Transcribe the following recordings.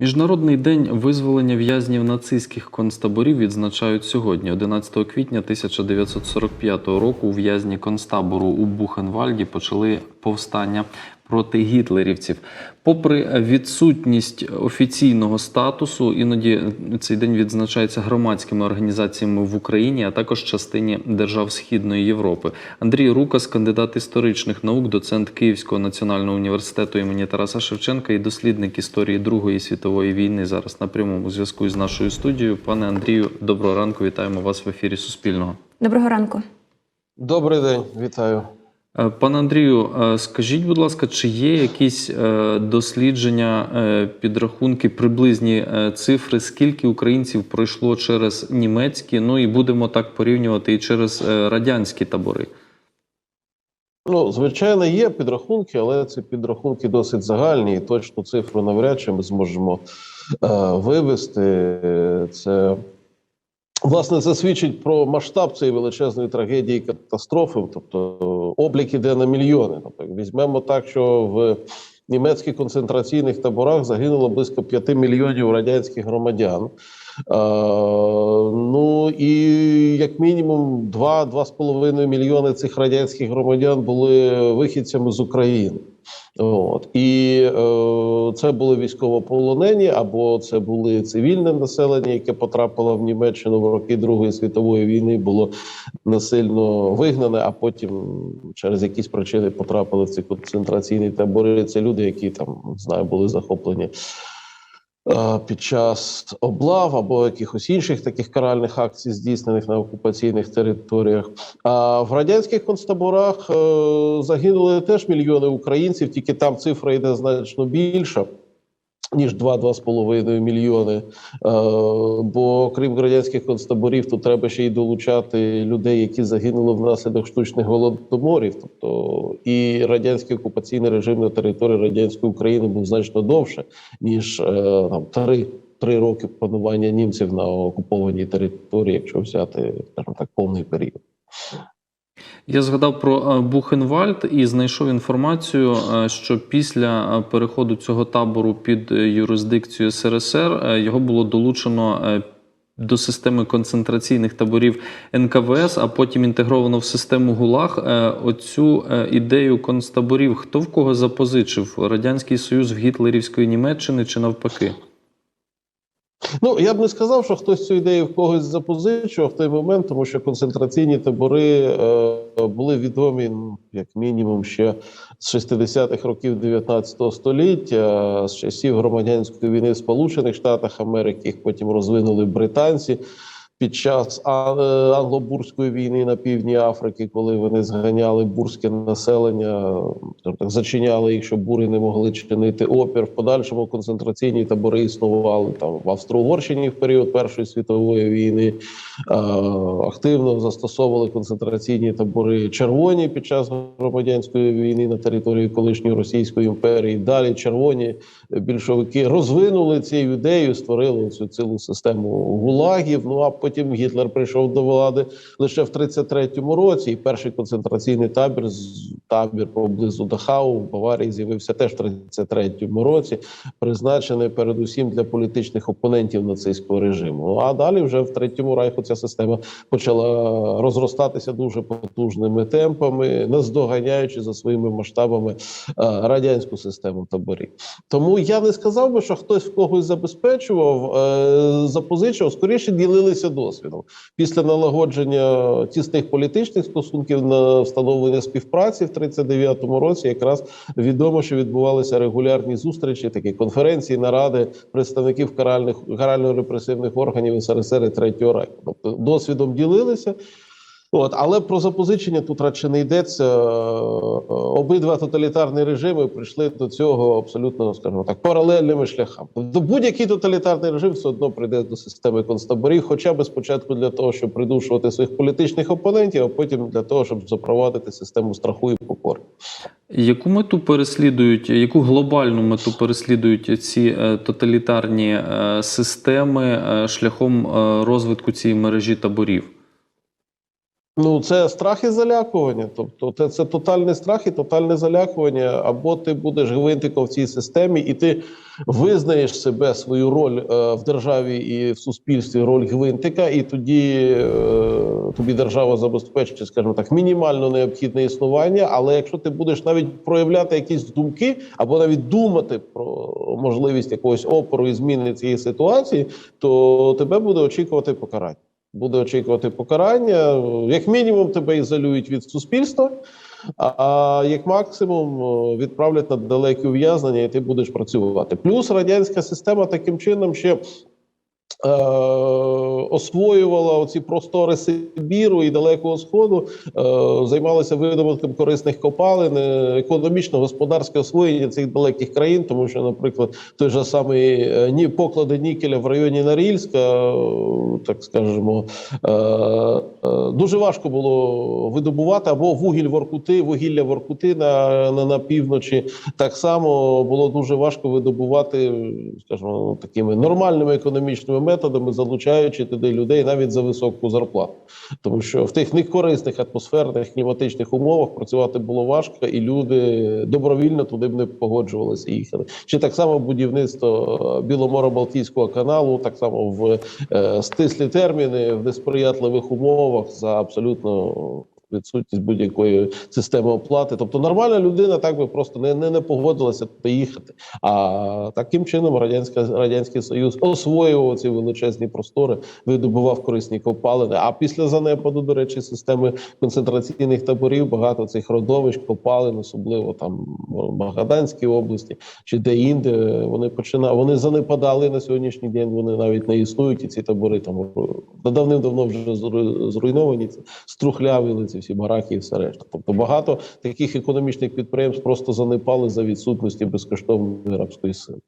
Міжнародний день визволення в'язнів нацистських концтаборів відзначають сьогодні, 11 квітня 1945 року. В'язні концтабору у Бухенвальді почали повстання проти гітлерівців. Попри відсутність офіційного статусу, іноді цей день відзначається громадськими організаціями в Україні, а також частині держав Східної Європи. Андрій Рукас, кандидат історичних наук, доцент Київського національного університету імені Тараса Шевченка і дослідник історії Другої світової війни. Зараз на прямому зв'язку з нашою студією. Пане Андрію, доброго ранку. Вітаємо вас в ефірі Суспільного. Доброго ранку. Добрий день, вітаю. Е, Пане Андрію, е, скажіть, будь ласка, чи є якісь е, дослідження, підрахунки, приблизні цифри, скільки українців пройшло через німецькі, ну і будемо так порівнювати і через радянські табори? Ну, звичайно, є підрахунки, але ці підрахунки досить загальні, і точну цифру навряд чи ми зможемо е, вивести. Це власне це свідчить про масштаб цієї величезної трагедії катастрофи. Тобто облік іде на мільйони. Тобто, візьмемо так, що в німецьких концентраційних таборах загинуло близько 5 мільйонів радянських громадян. Е, ну і як мінімум 2-2,5 мільйони цих радянських громадян були вихідцями з України. От і е, це були військовополонені, або це були цивільне населення, яке потрапило в Німеччину в роки Другої світової війни, було насильно вигнане, а потім через якісь причини потрапили в ці концентраційні табори. Це люди, які там знаю, були захоплені під час облав або якихось інших таких каральних акцій, здійснених на окупаційних територіях. А в радянських концтаборах е, загинули теж мільйони українців, тільки там цифра йде значно більша. Ніж 2-2,5 мільйони. Е, бо крім радянських концтаборів, тут треба ще й долучати людей, які загинули внаслідок штучних голодоморів. Тобто і радянський окупаційний режим на території радянської України був значно довше, ніж е, там три. Три роки панування німців на окупованій території, якщо взяти скажімо так, повний період. Я згадав про е, Бухенвальд і знайшов інформацію, е, що після е, переходу цього табору під юрисдикцію СРСР його було долучено до системи концентраційних таборів НКВС, а потім інтегровано в систему ГУЛАГ. Оцю ідею концтаборів хто в кого запозичив? Радянський Союз в гітлерівської Німеччини чи навпаки? Ну я б не сказав, що хтось цю ідею в когось запозичував в той момент, тому що концентраційні табори е, були відомі ну, як мінімум ще з 60-х років 19 століття, з часів громадянської війни в Сполучених Штатах Америки, їх потім розвинули британці. Під час а- е, англо-бурської війни на півдні Африки, коли вони зганяли бурське населення, так зачиняли їх, щоб бури не могли чинити опір. В подальшому концентраційні табори існували там в Австро-Угорщині в період Першої світової війни. Активно застосовували концентраційні табори червоні під час громадянської війни на території колишньої Російської імперії. Далі червоні більшовики розвинули цю ідею, створили цю цілу систему гулагів. Ну а потім Гітлер прийшов до влади лише в 33-му році. І перший концентраційний табір з- табір поблизу Дахау в Баварії з'явився теж в 33-му році, призначений передусім для політичних опонентів нацистського режиму. Ну, А далі вже в третьому райху ця система почала розростатися дуже потужними темпами, наздоганяючи за своїми масштабами е, радянську систему таборів. Тому я не сказав би, що хтось в когось забезпечував, е, запозичував, скоріше ділилися досвідом. Після налагодження тісних політичних стосунків на встановлення співпраці в 39-му році, якраз відомо, що відбувалися регулярні зустрічі, такі конференції, наради представників каральних карально-репресивних органів СРСР і Третього райку. Тобто досвідом ділилися. От, але про запозичення тут радше не йдеться. Е, Обидва тоталітарні режими прийшли до цього абсолютно, скажімо так, паралельними шляхами. Тобто будь-який тоталітарний режим все одно прийде до системи концтаборів, хоча б спочатку для того, щоб придушувати своїх політичних опонентів, а потім для того, щоб запровадити систему страху і покори. Яку мету переслідують, яку глобальну мету переслідують ці е, тоталітарні е, системи шляхом розвитку цієї мережі таборів? Ну, це страх і залякування. Тобто, це, це тотальний страх і тотальне залякування. Або ти будеш гвинтиком в цій системі, і ти визнаєш себе свою роль е, в державі і в суспільстві, роль гвинтика, і тоді е, тобі держава забезпечить, скажімо так, мінімально необхідне існування. Але якщо ти будеш навіть проявляти якісь думки, або навіть думати про можливість якогось опору і зміни цієї ситуації, то тебе буде очікувати покарання буде очікувати покарання. Як мінімум, тебе ізолюють від суспільства, а- як максимум відправлять на далекі ув'язнення, і ти будеш працювати. Плюс радянська система таким чином ще. Е, освоювала оці простори Сибіру і Далекого Сходу, е, займалася видобутком корисних копалин, е, економічно-господарське освоєння цих далеких країн, тому що, наприклад, той же самий е, ні поклади нікеля в районі Норильська, е, так скажемо, дуже важко було видобувати або вугіль Воркути, вугілля Воркути на, на, на півночі. Так само було дуже важко видобувати, скажімо, такими нормальними економічними методами, залучаючи туди людей навіть за високу зарплату. Тому що в тих некорисних атмосферних кліматичних умовах працювати було важко, і люди добровільно туди б не погоджувалися їхали. Чи так само будівництво е, Біломоро-Балтійського каналу, так само в е, стислі терміни, в несприятливих умовах за абсолютно відсутність будь-якої системи оплати. Тобто нормальна людина так би просто не, не, не погодилася туди їхати. А таким чином радянська радянський союз освоював ці величезні простори, видобував корисні копалини. А після занепаду, до речі, системи концентраційних таборів багато цих родовищ, копалин, особливо там в Магаданській області чи де-інде, вони починали, вони занепадали на сьогоднішній день. Вони навіть не існують, і ці табори там давним-давно вже зру- зруйновані. Ці струхлявили ці всі бараки і все решта. Тобто багато таких економічних підприємств просто занепали за відсутності безкоштовної рабської сили.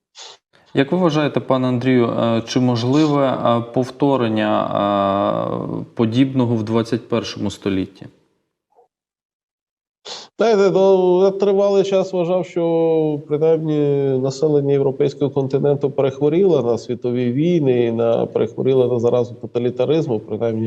Як ви вважаєте, пане Андрію, е, чи можливе е, повторення е, подібного в 21 столітті? Знаєте, я тривалий час вважав, що принаймні населення європейського континенту перехворіло на світові війни на перехворіло на заразу тоталітаризму. Принаймні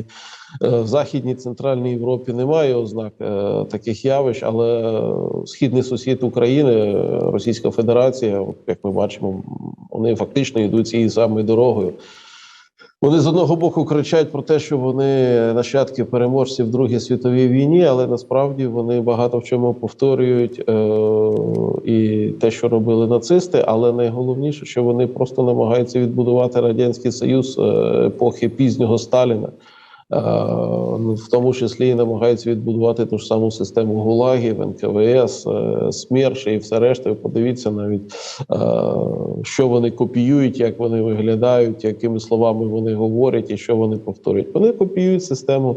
е, в Західній Центральній Європі немає ознак е, таких явищ, але східний сусід України, Російська Федерація, як ми бачимо, вони фактично йдуть цією самою дорогою. Вони з одного боку кричать про те, що вони нащадки переможців в Другій світовій війні, але насправді вони багато в чому повторюють е- і те, що робили нацисти. Але найголовніше, що вони просто намагаються відбудувати радянський союз е, епохи пізнього Сталіна. Е, ну, в тому числі і намагаються відбудувати ту ж саму систему ГУЛАГів, НКВС, е, СМЕРШ і все решта. Подивіться навіть, е, що вони копіюють, як вони виглядають, якими словами вони говорять і що вони повторюють. Вони копіюють систему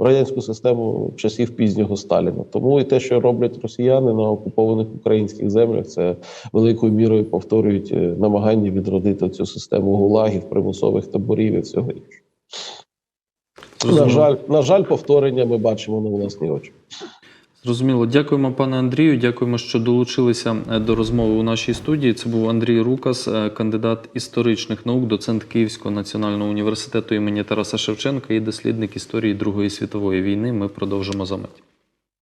радянську систему часів пізнього Сталіна. Тому і те, що роблять росіяни на окупованих українських землях, це великою мірою повторюють намагання відродити цю систему гулагів, примусових таборів і всього іншого. На жаль, на жаль, повторення ми бачимо на власні очі. Зрозуміло. Дякуємо, пане Андрію. Дякуємо, що долучилися е, до розмови у нашій студії. Це був Андрій Рукас, е, кандидат історичних наук, доцент Київського національного університету імені Тараса Шевченка і дослідник історії Другої світової війни. Ми продовжимо за мить.